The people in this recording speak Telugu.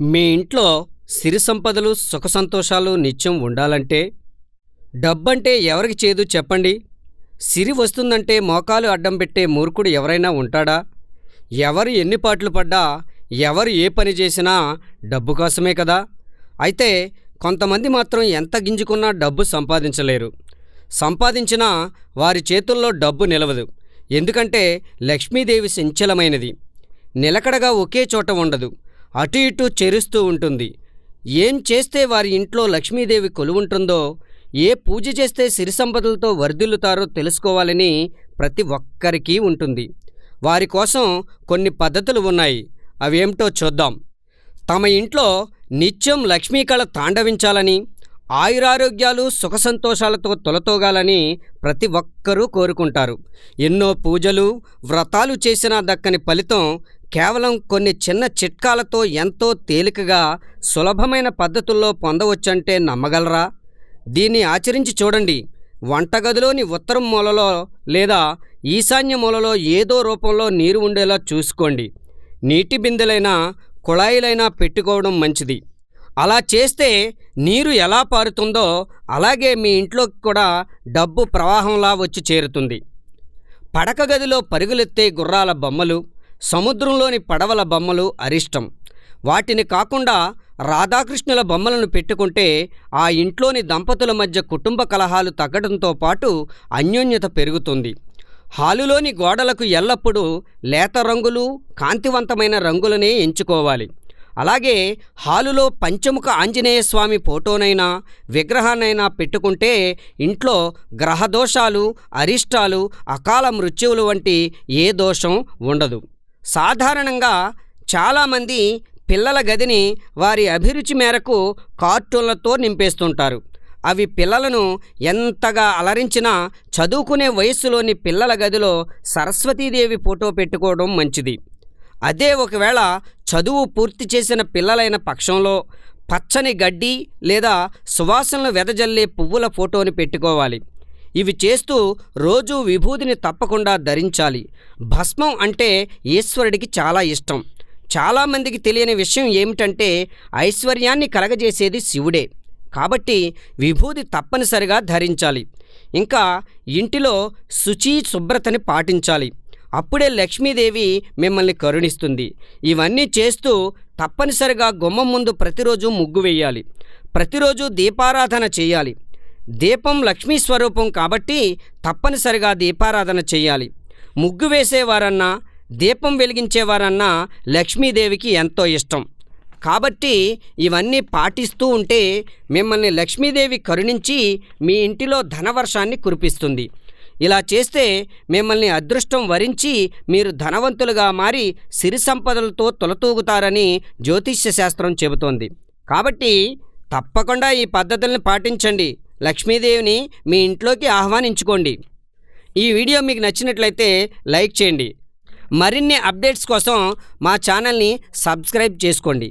మీ ఇంట్లో సిరి సంపదలు సుఖ సంతోషాలు నిత్యం ఉండాలంటే డబ్బంటే ఎవరికి చేదు చెప్పండి. సిరి వస్తుందంటే మోకాలు అడ్డం పెట్టే మూర్ఖుడు ఎవరైనా ఉంటాడా? ఎవరు ఎన్ని పాటలు పడ్డా ఎవరు ఏ పని చేసినా డబ్బు కోసమే కదా? అయితే కొంతమంది మాత్రం ఎంత గింజుకున్నా డబ్బు సంపాదించలేరు. సంపాదించినా వారి చేతుల్లో డబ్బు నిలవదు. ఎందుకంటే లక్ష్మీదేవి సంచలమైనది. నిలకడగా ఒకే చోట ఉండదు. అటు ఇటు చెరుస్తూ ఉంటుంది. ఏం చేస్తే వారి ఇంట్లో లక్ష్మీదేవి కొలువుంటుందో ఏ పూజ చేస్తే సిరి సంపదలతో వర్ధిల్లుతారో తెలుసుకోవాలని ప్రతి ఒక్కరికి ఉంటుంది. వారి కోసం కొన్ని పద్ధతులు ఉన్నాయి. అవేమిటో చూద్దాం. తమ ఇంట్లో నిత్యం లక్ష్మీకళ తాండవించాలని ఆయురారోగ్యాలు సుఖ సంతోషాలతో తొలతోగాలని ప్రతి ఒక్కరూ కోరుకుంటారు. ఎన్నో పూజలు వ్రతాలు చేసినా దక్కని ఫలితం కేవలం కొన్ని చిన్న చిట్కాలతో ఎంతో తేలికగా సులభమైన పద్ధతుల్లో పొందవచ్చంటే నమ్మగలరా? దీన్ని ఆచరించి చూడండి. వంటగదిలోని ఉత్తరం మూలలో లేదా ఈశాన్య మూలలో ఏదో రూపంలో నీరు ఉండేలా చూసుకోండి. నీటి బిందెలైనా కుళాయిలైనా పెట్టుకోవడం మంచిది. అలా చేస్తే నీరు ఎలా పారుతుందో అలాగే మీ ఇంట్లోకి కూడా డబ్బు ప్రవాహంలా వచ్చి చేరుతుంది. పడక గదిలో పరుగులెత్తే గుర్రాల బొమ్మలు సముద్రంలోని పడవల బొమ్మలు అరిష్టం. వాటిని కాకుండా రాధాకృష్ణుల బొమ్మలను పెట్టుకుంటే ఆ ఇంట్లోని దంపతుల మధ్య కుటుంబ కలహాలు తగ్గడంతో పాటు అన్యోన్యత పెరుగుతుంది. హాలులోని గోడలకు ఎల్లప్పుడూ లేత రంగులు కాంతివంతమైన రంగులనే ఎంచుకోవాలి. అలాగే హాలులో పంచముఖ ఆంజనేయ స్వామి ఫోటోనైనా విగ్రహాన్నైనా పెట్టుకుంటే ఇంట్లో గ్రహదోషాలు అరిష్టాలు అకాల మృత్యువులు వంటి ఏ దోషం ఉండదు. సాధారణంగా చాలామంది పిల్లల గదిని వారి అభిరుచి మేరకు కార్టూన్లతో నింపేస్తుంటారు. అవి పిల్లలను ఎంతగా అలరించినా చదువుకునే వయస్సులోని పిల్లల గదిలో సరస్వతీదేవి ఫోటో పెట్టుకోవడం మంచిది. అదే ఒకవేళ చదువు పూర్తి చేసిన పిల్లలైన పక్షంలో పచ్చని గడ్డి లేదా సువాసనలు వెదజల్లే పువ్వుల ఫోటోని పెట్టుకోవాలి. ఇవి చేస్తూ రోజూ విభూతిని తప్పకుండా ధరించాలి. భస్మం అంటే ఈశ్వరుడికి చాలా ఇష్టం. చాలామందికి తెలియని విషయం ఏమిటంటే ఐశ్వర్యాన్ని కలగజేసేది శివుడే. కాబట్టి విభూతి తప్పనిసరిగా ధరించాలి. ఇంకా ఇంటిలో శుచి శుభ్రతని పాటించాలి. అప్పుడే లక్ష్మీదేవి మిమ్మల్ని కరుణిస్తుంది. ఇవన్నీ చేస్తూ తప్పనిసరిగా గుమ్మం ముందు ప్రతిరోజు ముగ్గు వేయాలి. ప్రతిరోజు దీపారాధన చేయాలి. దీపం లక్ష్మీ స్వరూపం కాబట్టి తప్పనిసరిగా దీపారాధన చేయాలి. ముగ్గు వేసేవారన్నా దీపం వెలిగించేవారన్నా లక్ష్మీదేవికి ఎంతో ఇష్టం. కాబట్టి ఇవన్నీ పాటిస్తూ ఉంటే మిమ్మల్ని లక్ష్మీదేవి కరుణించి మీ ఇంటిలో ధనవర్షాన్ని కురిపిస్తుంది. ఇలా చేస్తే మిమ్మల్ని అదృష్టం వరించి మీరు ధనవంతులుగా మారి సిరి సంపదలతో తొలతూగుతారని జ్యోతిష్య శాస్త్రం చెబుతోంది. కాబట్టి తప్పకుండా ఈ పద్ధతుల్ని పాటించండి. లక్ష్మీదేవిని మీ ఇంట్లోకి ఆహ్వానించుకోండి. ఈ వీడియో మీకు నచ్చినట్లయితే లైక్ చేయండి. మరిన్ని అప్డేట్స్ కోసం మా ఛానల్ని సబ్స్క్రైబ్ చేసుకోండి.